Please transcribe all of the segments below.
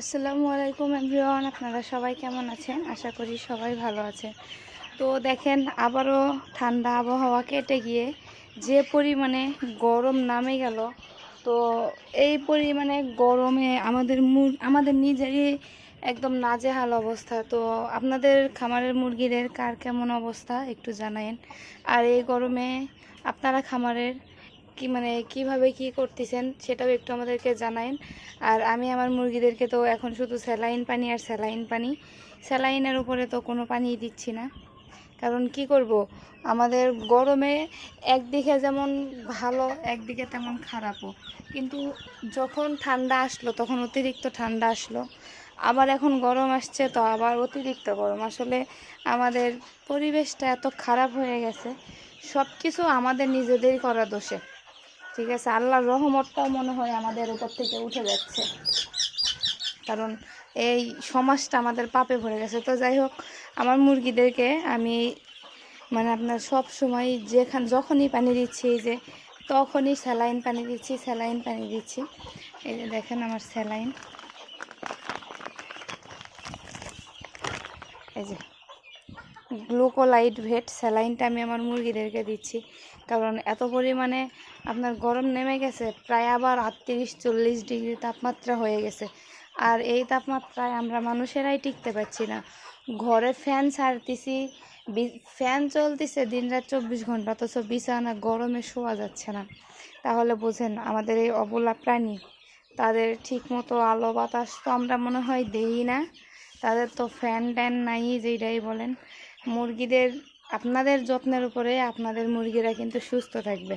আসসালামু আলাইকুম এভরিওয়ান, আপনারা সবাই কেমন আছেন? আশা করি সবাই ভালো আছে তো দেখেন, আবারও ঠান্ডা আবহাওয়া কেটে গিয়ে যে পরিমাণে গরম নামে গেল, তো এই পরিমাণে গরমে আমাদের মুর, আমাদের নিজেরই একদম নাজেহাল অবস্থা। তো আপনাদের খামারের মুরগিদের কার কেমন অবস্থা একটু জানায়েন। আর এই গরমে আপনারা খামারের কি মানে কীভাবে কি করতেছেন সেটাও একটু আমাদেরকে জানাইন আর আমি আমার মুরগিদেরকে তো এখন শুধু স্যালাইন পানি আর স্যালাইন পানি। স্যালাইনের উপরে তো কোনো পানি দিচ্ছি না। কারণ কি করব? আমাদের গরমে একদিকে যেমন ভালো, একদিকে তেমন খারাপও। কিন্তু যখন ঠান্ডা আসলো, তখন অতিরিক্ত ঠান্ডা আসলো। আবার এখন গরম আসছে, তো আবার অতিরিক্ত গরম। আসলে আমাদের পরিবেশটা এত খারাপ হয়ে গেছে। সব কিছু আমাদের নিজেদেরই করা দোষে। ঠিক আছে, আল্লাহর রহমতটাও মনে হয় আমাদের উপর থেকে উঠে যাচ্ছে। কারণ এই সমাজটা আমাদের পাপে ভরে গেছে। তো যাই হোক, আমার মুরগিদেরকে আমি মানে আপনার সব সময় যেখান, যখনই পানি দিচ্ছি যে তখনই স্যালাইন পানি দিচ্ছি, স্যালাইন পানি দিচ্ছি। এই যে দেখেন আমার স্যালাইন। এই যে গ্লুকোলাইট, ভেট, স্যালাইনটা আমি আমার মুরগিদেরকে দিচ্ছি। কারণ এত পরিমাণে আপনার গরম নেমে গেছে, প্রায় আবার আটত্রিশ, চল্লিশ ডিগ্রি তাপমাত্রা হয়ে গেছে। আর এই তাপমাত্রায় আমরা মানুষেরাই টিকতে পারছি না। ঘরে ফ্যান ছাড়তেছি ফ্যান চলতেছে দিন রাত চব্বিশ ঘণ্টা, অথচ বিছানা গরমে শোয়া যাচ্ছে না। তাহলে বোঝেন, আমাদের এই অবলা প্রাণী, তাদের ঠিকমতো আলো বাতাস তো আমরা মনে হয় দেই না। তাদের তো ফ্যান ট্যান নাই যেটাই বলেন। মুরগিদের, আপনাদের যত্নের উপরে আপনাদের মুরগিরা কিন্তু সুস্থ থাকবে।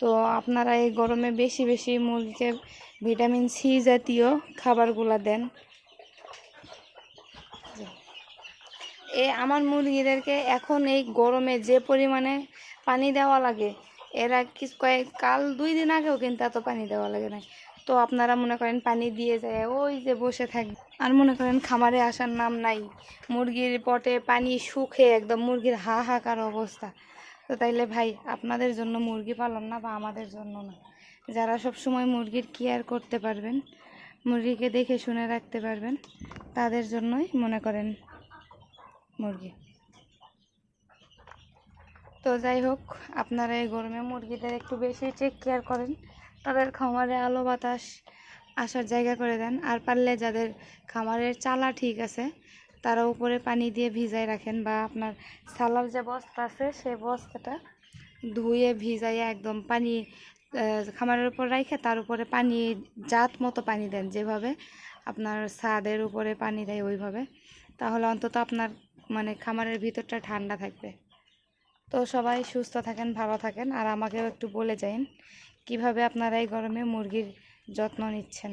তো আপনারা এই গরমে বেশি বেশি মুরগিকে ভিটামিন সি জাতীয় খাবারগুলো দেন। এ আমার মুরগিদেরকে এখন এই গরমে যে পরিমাণে পানি দেওয়া লাগে, এরা কিছু কয়েক কাল, দুই দিন আগেও কিন্তু এত পানি দেওয়া লাগে না তো আপনারা মনে করেন পানি দিয়ে যায়, ওই যে বসে থাকবে আর মনে করেন খামারে আসার নাম নাই। মুরগির পটে পানি শুকে একদম, মুরগির হাহাকার অবস্থা। তো তাইলে ভাই, আপনাদের জন্য মুরগি পালন না বা আমাদের জন্য না। যারা সব সময় মুরগির কেয়ার করতে পারবেন, মুরগিকে দেখে শুনে রাখতে পারবেন, তাদের জন্যই মনে করেন মুরগি। তো যাই হোক, আপনারা এই গরমে মুরগিদের একটু বেশি টেক কেয়ার করেন। তাদের খামারে আলো বাতাস আসার জায়গা করে দেন। আর পারলে যাদের খামারের চালা ঠিক আছে, তারা উপরে পানি দিয়ে ভিজাই রাখেন বা আপনার সালার যে বস্তা আছে, সেই বস্তাটা ধুয়ে ভিজাইয়া একদম পানি খামারের উপর রাখে তার উপরে পানি, জাত মতো পানি দেন যেভাবে আপনার ছাদের উপরে পানি দেয় ওইভাবে। তাহলে অন্তত আপনার মানে খামারের ভিতরটা ঠান্ডা থাকবে। তো সবাই সুস্থ থাকেন, ভালো থাকেন। আর আমাকেও একটু বলে যান কীভাবে আপনারা এই গরমে মুরগির যত্ন নিচ্ছেন?